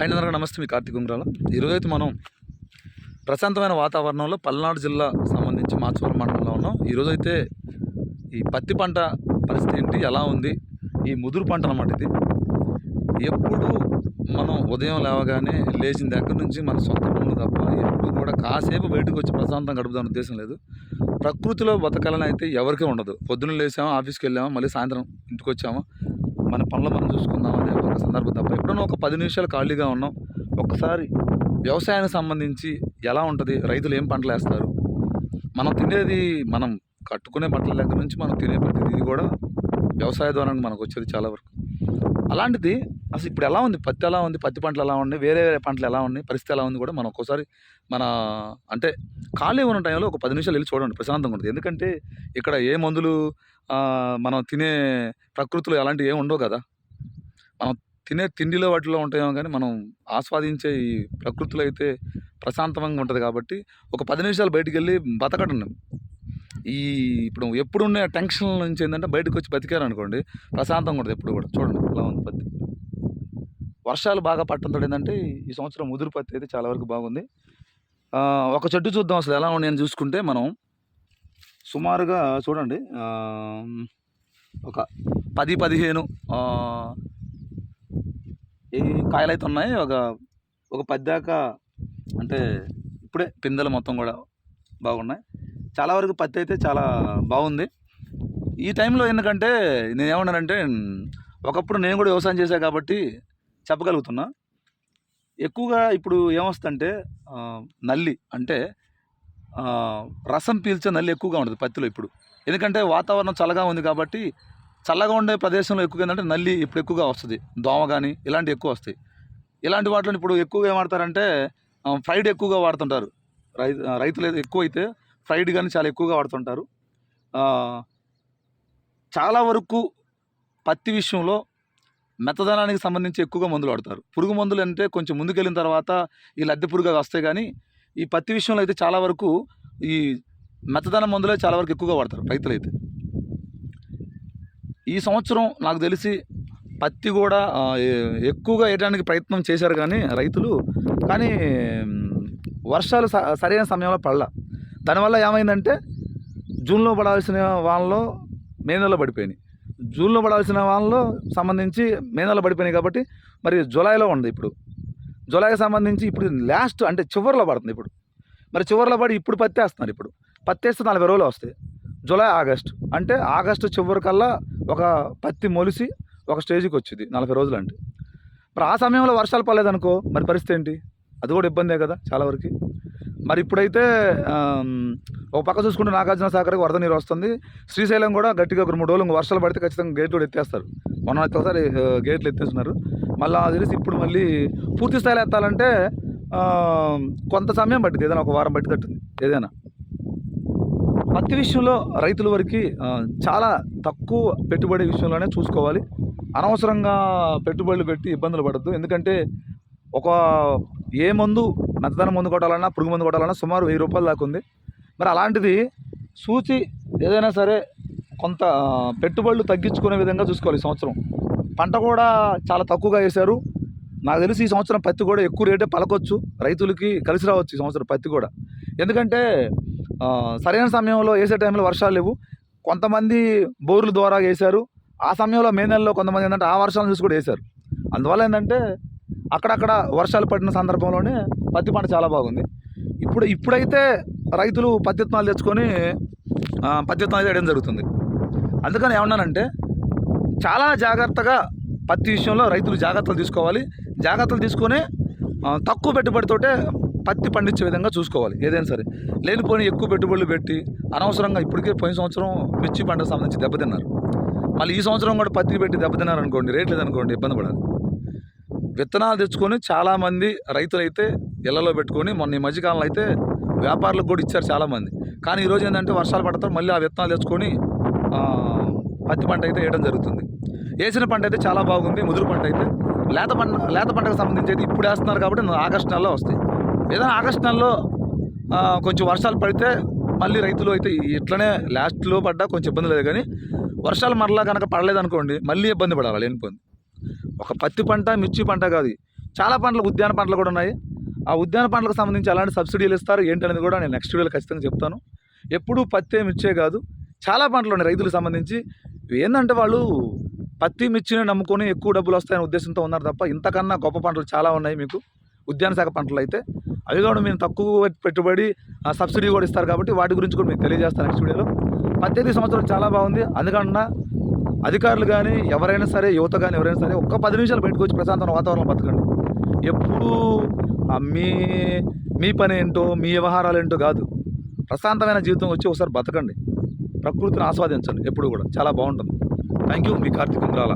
హైనందరగా నమస్తే మీ కార్తీక్ ఉంగరాల. ఈరోజు అయితే మనం ప్రశాంతమైన వాతావరణంలో పల్నాడు జిల్లా సంబంధించి మాచవరం మండలంలో ఉన్నాం. ఈరోజు అయితే ఈ పత్తి పంట పరిస్థితి ఏంటి ఎలా ఉంది ఈ ముదురు పంట అన్నమాట ఇది. ఎప్పుడు మనం ఉదయం లేవగానే లేచిన దగ్గర నుంచి మన సొంత పనులు తప్ప ఎప్పుడు కూడా కాసేపు బయటకు వచ్చి ప్రశాంతం గడుపుదాం ఉద్దేశం లేదు. ప్రకృతిలో బతకాలని అయితే ఎవరికీ ఉండదు. పొద్దున్న లేసామా ఆఫీస్కి వెళ్ళాము మళ్ళీ సాయంత్రం ఇంటికి వచ్చాము మన పనులు మనం చూసుకుందాం అనే ఒక సందర్భం తప్ప. ఎప్పుడైనా ఒక పది నిమిషాలు ఖాళీగా ఉన్నాం. ఒక్కసారి వ్యవసాయానికి సంబంధించి ఎలా ఉంటుంది? రైతులు ఏం పంటలు వేస్తారు? మనం తినేది మనం కట్టుకునే బట్టల దగ్గర నుంచి మనం తినే ప్రతిదీ కూడా వ్యవసాయ ద్వారా మనకు వచ్చేది చాలా వరకు. అలాంటిది అసలు ఇప్పుడు ఎలా ఉంది? పత్తి ఎలా ఉంది? పత్తి పంటలు ఎలా ఉన్నాయి? వేరే వేరే పంటలు ఎలా ఉన్నాయి? పరిస్థితి ఎలా ఉంది కూడా మనం ఒక్కోసారి మన అంటే ఖాళీ ఉన్న టైంలో ఒక పది నిమిషాలు వెళ్ళి చూడండి ప్రశాంతంగా ఉంటుంది. ఎందుకంటే ఇక్కడ ఏ మందులు మనం తినే ప్రకృతిలో ఎలాంటివి ఏమి ఉండవు కదా. మనం తినే తిండిలో వాటిలో ఉంటాయేమో కానీ మనం ఆస్వాదించే ఈ ప్రకృతిలో అయితే ప్రశాంతంగా ఉంటుంది కాబట్టి ఒక పది నిమిషాలు బయటికి వెళ్ళి బతకడండి ఈ ఇప్పుడు ఎప్పుడున్న టెన్షన్ నుంచి ఏంటంటే బయటకు వచ్చి బతికారు అనుకోండి ప్రశాంతంగా ఉంటుంది ఎప్పుడు కూడా. చూడండి ఎలా ఉంది పత్తి. వర్షాలు బాగా పట్టడంతో ఏంటంటే ఈ సంవత్సరం ముదురు పత్తి అయితే చాలా వరకు బాగుంది. ఒక చెట్టు చూద్దాం అసలు ఎలా ఉంది అని చూసుకుంటే మనం సుమారుగా చూడండి ఒక పది పదిహేను ఈ కాయలు అయితే ఉన్నాయి ఒక ఒక పది దాకా అంటే ఇప్పుడే పిందెలు మొత్తం కూడా బాగున్నాయి. చాలా వరకు పత్తి అయితే చాలా బాగుంది. ఈ టైంలో ఎందుకంటే నేనేమన్నానంటే ఒకప్పుడు నేను కూడా వ్యవసాయం చేశాను కాబట్టి చెప్పగలుగుతున్నా. ఎక్కువగా ఇప్పుడు ఏమొస్తుందంటే నల్లి అంటే రసం పీల్చే నల్లి ఎక్కువగా ఉంటుంది పత్తిలో ఇప్పుడు. ఎందుకంటే వాతావరణం చల్లగా ఉంది కాబట్టి చల్లగా ఉండే ప్రదేశంలో ఎక్కువగా ఏంటంటే నల్లి ఇప్పుడు ఎక్కువగా వస్తుంది. దోమ కానీ ఇలాంటివి ఎక్కువ వస్తాయి. ఇలాంటి వాటిలో ఇప్పుడు ఎక్కువగా ఏం వాడతారంటే ఫ్రైడ్ ఎక్కువగా వాడుతుంటారు. రైతు రైతులు అయితే ఎక్కువ అయితే ఫ్రైడ్ కానీ చాలా ఎక్కువగా వాడుతుంటారు. చాలా వరకు పత్తి విషయంలో మెత్తదనానికి సంబంధించి ఎక్కువగా మందులు వాడతారు. పురుగు మందులు అంటే కొంచెం ముందుకెళ్ళిన తర్వాత ఈ లద్దె పురుగు వస్తాయి కానీ ఈ పత్తి విషయంలో అయితే చాలా వరకు ఈ మెత్తదనం మందులే చాలా వరకు ఎక్కువగా వాడతారు రైతులు అయితే ఈ సంవత్సరం నాకు తెలిసి పత్తి కూడా ఎక్కువగా వేయడానికి ప్రయత్నం చేశారు కానీ రైతులు. కానీ వర్షాలు స- సరైన సమయంలో పడల. దానివల్ల ఏమైందంటే జూన్లో పడాల్సిన వానలో మే నెలలో పడిపోయినాయి. జూన్లో పడాల్సిన వానలో సంబంధించి మే నెలలో పడిపోయినాయి కాబట్టి మరి జూలైలో ఉంది ఇప్పుడు. జూలైకి సంబంధించి ఇప్పుడు లాస్ట్ అంటే చివరిలో పడుతుంది ఇప్పుడు. మరి చివరిలో పడి ఇప్పుడు పత్తి వేస్తున్నారు ఇప్పుడు. పత్తి వేస్తే నలభై రోజులు వస్తాయి. జూలై ఆగస్టు అంటే ఆగస్టు చివరి కల్లా ఒక పత్తి మొలిసి ఒక స్టేజ్కి వచ్చింది నలభై రోజులు అంటే. మరి ఆ సమయంలో వర్షాలు పడలేదనుకో మరి పరిస్థితి ఏంటి? అది కూడా ఇబ్బందే కదా చాలా వరకు. మరి ఇప్పుడైతే ఒక పక్క చూసుకుంటే నాగార్జున సాగర్కి వరద నీరు వస్తుంది. శ్రీశైలం కూడా గట్టిగా ఒక మూడు రోజులు వర్షాలు పడితే ఖచ్చితంగా గేట్లు కూడా ఎత్తేస్తారు. మొన్న ఒకసారి గేట్లు ఎత్తేస్తున్నారు. మళ్ళీ అది తెలిసి ఇప్పుడు మళ్ళీ పూర్తి స్థాయిలో ఎత్తాలంటే కొంత సమయం పట్టింది ఏదైనా ఒక వారం పట్టి తట్టింది ఏదైనా. పత్తి విషయంలో రైతుల వరకు చాలా తక్కువ పెట్టుబడి విషయంలోనే చూసుకోవాలి. అనవసరంగా పెట్టుబడులు పెట్టి ఇబ్బందులు పడద్దు. ఎందుకంటే ఒక ఏ మందు మెత్తదనం మందు కొట్టాలన్నా పురుగు మందు కొట్టాలన్నా సుమారు వెయ్యి రూపాయలు దాకా ఉంది. మరి అలాంటిది సూచి ఏదైనా సరే కొంత పెట్టుబడులు తగ్గించుకునే విధంగా చూసుకోవాలి ఈ సంవత్సరం. పంట కూడా చాలా తక్కువగా వేశారు. నాకు తెలిసి ఈ సంవత్సరం పత్తి కూడా ఎక్కువ రేటే పలకొచ్చు. రైతులకి కలిసి రావచ్చు ఈ సంవత్సరం పత్తి కూడా. ఎందుకంటే సరైన సమయంలో వేసే టైంలో వర్షాలు లేవు. కొంతమంది బోర్ల ద్వారా వేశారు. ఆ సమయంలో మే నెలలో కొంతమంది ఏంటంటే ఆ వర్షాలను చూసి కూడా వేశారు. అందువల్ల ఏంటంటే అక్కడక్కడ వర్షాలు పడిన సందర్భంలోనే పత్తి పంట చాలా బాగుంది. ఇప్పుడు ఇప్పుడైతే రైతులు పత్తి విత్తనాలు తెచ్చుకొని పత్తి విత్తనాలు వేయడం జరుగుతుంది. అందుకని ఏమన్నానంటే చాలా జాగ్రత్తగా పత్తి విషయంలో రైతులు జాగ్రత్తలు తీసుకోవాలి. జాగ్రత్తలు తీసుకొని తక్కువ పెట్టుబడితోటే పత్తి పండించే విధంగా చూసుకోవాలి. ఏదైనా సరే లేనిపోని ఎక్కువ పెట్టుబడులు పెట్టి అనవసరంగా ఇప్పటికే పోయిన సంవత్సరం మిర్చి పంటకు సంబంధించి దెబ్బతిన్నారు. మళ్ళీ ఈ సంవత్సరం కూడా పత్తి పెట్టి దెబ్బతిన్నారు అనుకోండి రేట్ లేదనుకోండి ఇబ్బంది పడాలి. విత్తనాలు తెచ్చుకొని చాలామంది రైతులు అయితే ఇళ్ళలో పెట్టుకొని మొన్న ఈ మధ్యకాలంలో అయితే వ్యాపారులకు కూడా ఇచ్చారు చాలామంది. కానీ ఈరోజు ఏంటంటే వర్షాలు పడతారు మళ్ళీ ఆ విత్తనాలు తెచ్చుకొని పత్తి పంట అయితే వేయడం జరుగుతుంది. వేసిన పంట అయితే చాలా బాగుంది ముదురు పంట అయితే. లేత పంట లేత పంటకు సంబంధించి అయితే ఇప్పుడు వేస్తున్నారు కాబట్టి ఆగస్టు నెలలో వస్తాయి. ఏదైనా ఆగస్టు నెలలో కొంచెం వర్షాలు పడితే మళ్ళీ రైతులు అయితే ఇట్లనే లాస్ట్లో పడ్డా కొంచెం ఇబ్బంది లేదు కానీ వర్షాలు మరలా కనుక పడలేదనుకోండి మళ్ళీ ఇబ్బంది పడాలి లేనిపోయింది ఒక పత్తి పంట మిర్చి పంట కాదు చాలా పంటలు ఉద్యాన పంటలు కూడా ఉన్నాయి. ఆ ఉద్యాన పంటలకు సంబంధించి ఎలాంటి సబ్సిడీలు ఇస్తారు ఏంటనేది కూడా నేను నెక్స్ట్ వీడియోలో ఖచ్చితంగా చెప్తాను. ఎప్పుడూ పత్తి మిర్చే కాదు చాలా పంటలు ఉన్నాయి రైతులకు సంబంధించి. ఏంటంటే వాళ్ళు పత్తి మిర్చిని నమ్ముకొని ఎక్కువ డబ్బులు వస్తాయనే ఉద్దేశంతో ఉన్నారు తప్ప ఇంతకన్నా గొప్ప పంటలు చాలా ఉన్నాయి మీకు. ఉద్యాన శాఖ పంటలు అయితే. అవి కూడా మేము తక్కువ పెట్టుబడి ఆ సబ్సిడీ కూడా ఇస్తారు కాబట్టి వాటి గురించి కూడా మీకు తెలియజేస్తాను నెక్స్ట్ వీడియోలో. పద్దెనిమిది సంవత్సరం చాలా బాగుంది. అందుకన్నా అధికారులు కానీ ఎవరైనా సరే యువత కానీ ఎవరైనా సరే ఒక్క పది నిమిషాలు బయటకు వచ్చి ప్రశాంతమైన వాతావరణం బతకండి. ఎప్పుడూ మీ మీ పని ఏంటో మీ వ్యవహారాలు ఏంటో కాదు. ప్రశాంతమైన జీవితం వచ్చి ఒకసారి బతకండి. ప్రకృతిని ఆస్వాదించండి ఎప్పుడు కూడా. చాలా బాగుంటుంది. థ్యాంక్ యూ మీ కార్తీక్ ఉంగ్రాల